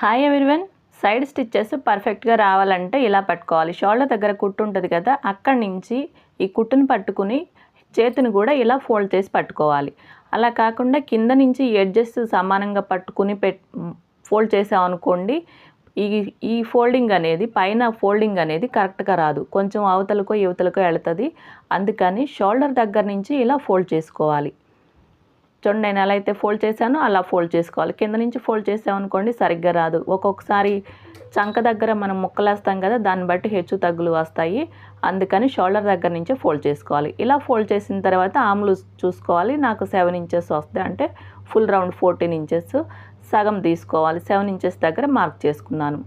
Hi everyone side stitches పర్ఫెక్ట్గా రావాలంటే ఇలా పట్టుకోవాలి. షోల్డర్ దగ్గర కుట్టు ఉంటుంది కదా అక్కడి నుంచి ఈ కుట్టును పట్టుకుని చేతిని కూడా ఇలా ఫోల్డ్ చేసి పట్టుకోవాలి. అలా కాకుండా కింద నుంచి ఎడ్జెస్ సమానంగా పట్టుకుని పెట్ ఫోల్డ్ చేసామనుకోండి ఈ ఈ ఫోల్డింగ్ అనేది పైన ఫోల్డింగ్ అనేది కరెక్ట్గా రాదు. కొంచెం అవతలకో యువతలకో వెళుతుంది అందుకని షోల్డర్ దగ్గర నుంచి ఇలా ఫోల్డ్ చేసుకోవాలి. చూడండి నేను ఎలా అయితే ఫోల్డ్ చేశానో అలా ఫోల్డ్ చేసుకోవాలి. కింద నుంచి ఫోల్డ్ చేసామనుకోండి సరిగ్గా రాదు. ఒక్కొక్కసారి చంక దగ్గర మనం ముక్కలేస్తాం కదా దాన్ని బట్టి హెచ్చు తగ్గులు వస్తాయి. అందుకని షోల్డర్ దగ్గర నుంచే ఫోల్డ్ చేసుకోవాలి. ఇలా ఫోల్డ్ చేసిన తర్వాత ఆమ్లు చూసుకోవాలి. నాకు సెవెన్ ఇంచెస్ వస్తాయి. అంటే ఫుల్ రౌండ్ ఫోర్టీన్ ఇంచెస్ సగం తీసుకోవాలి. సెవెన్ ఇంచెస్ దగ్గర మార్క్ చేసుకున్నాను.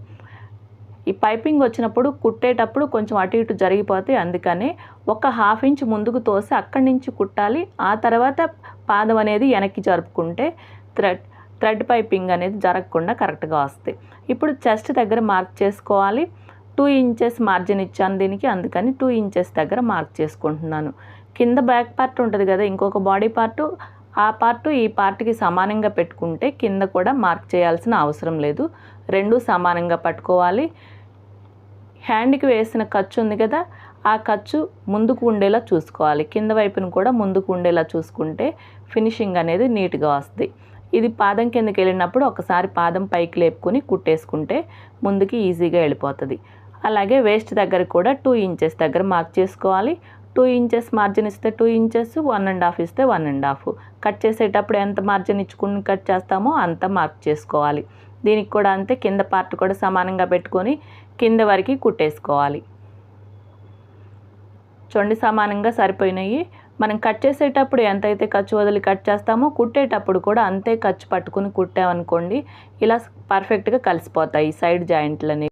ఈ పైపింగ్ వచ్చినప్పుడు కుట్టేటప్పుడు కొంచెం అటు ఇటు జరిగిపోతాయి. అందుకని ఒక హాఫ్ ఇంచ్ ముందుకు తోసి అక్కడి నుంచి కుట్టాలి. ఆ తర్వాత పాదం అనేది వెనక్కి జరుపుకుంటే థ్రెడ్ థ్రెడ్ పైపింగ్ అనేది జరగకుండా కరెక్ట్గా వస్తాయి. ఇప్పుడు చెస్ట్ దగ్గర మార్క్ చేసుకోవాలి. టూ ఇంచెస్ మార్జిన్ ఇచ్చాను దీనికి అందుకని టూ ఇంచెస్ దగ్గర మార్క్ చేసుకుంటున్నాను. కింద బ్యాక్ పార్ట్ ఉంటుంది కదా ఇంకొక బాడీ పార్టు. ఆ పార్ట్ ఈ పార్ట్కి సమానంగా పెట్టుకుంటే కింద కూడా మార్క్ చేయాల్సిన అవసరం లేదు. రెండు సమానంగా పట్టుకోవాలి. హ్యాండ్కి వేసిన ఖర్చు ఉంది కదా ఆ ఖర్చు ముందుకు ఉండేలా చూసుకోవాలి. కింద వైపును కూడా ముందుకు ఉండేలా చూసుకుంటే ఫినిషింగ్ అనేది నీట్గా వస్తుంది. ఇది పాదం కిందకి వెళ్ళినప్పుడు ఒకసారి పాదం పైకి లేపుకొని కుట్టేసుకుంటే ముందుకి ఈజీగా వెళ్ళిపోతుంది. అలాగే వేస్ట్ దగ్గర కూడా టూ ఇంచెస్ దగ్గర మార్క్ చేసుకోవాలి. టూ ఇంచెస్ మార్జిన్ ఇస్తే two inches one and half ఇస్తే వన్ అండ్ హాఫ్ కట్ చేసేటప్పుడు ఎంత మార్జిన్ ఇచ్చుకుని కట్ చేస్తామో అంత మార్క్ చేసుకోవాలి. దీనికి కూడా అంతే కింద పార్ట్ కూడా సమానంగా పెట్టుకొని కింద వరకు కుట్టేసుకోవాలి. చూడండి సమానంగా సరిపోయినాయి. మనం కట్ చేసేటప్పుడు ఎంతైతే ఖర్చు వదిలి కట్ చేస్తామో కుట్టేటప్పుడు కూడా అంతే ఖర్చు పట్టుకుని కుట్టామనుకోండి ఇలా పర్ఫెక్ట్గా కలిసిపోతాయి సైడ్ జాయింట్లని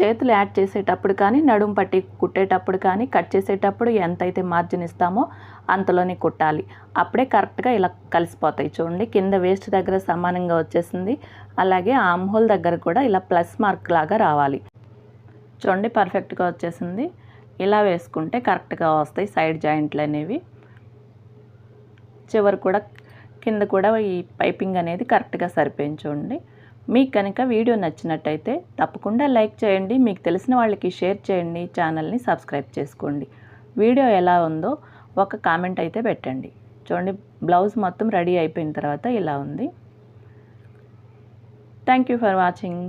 చేతులు యాడ్ చేసేటప్పుడు కానీ నడుము పట్టి కుట్టేటప్పుడు కానీ కట్ చేసేటప్పుడు ఎంతైతే మార్జిన్ ఇస్తామో అంతలోనే కుట్టాలి. అప్పుడే కరెక్ట్గా ఇలా కలిసిపోతాయి. చూడండి కింద వేస్ట్ దగ్గర సమానంగా వచ్చేసింది. అలాగే ఆమ్ హోల్ దగ్గర కూడా ఇలా ప్లస్ మార్క్ లాగా రావాలి. చూడండి పర్ఫెక్ట్గా వచ్చేసింది. ఇలా వేసుకుంటే కరెక్ట్గా వస్తాయి సైడ్ జాయింట్లు అనేవి. చివరి కూడా కింద కూడా ఈ పైపింగ్ అనేది కరెక్ట్గా సరిపోయింది చూడండి. మీకు కనుక వీడియో నచ్చినట్టయితే తప్పకుండా లైక్ చేయండి మీకు తెలిసిన వాళ్ళకి షేర్ చేయండి ఛానల్ని సబ్స్క్రైబ్ చేసుకోండి. వీడియో ఎలా ఉందో ఒక కామెంట్ అయితే పెట్టండి. చూడండి బ్లౌజ్ మొత్తం రెడీ అయిపోయిన తర్వాత ఇలా ఉంది. Thank you for watching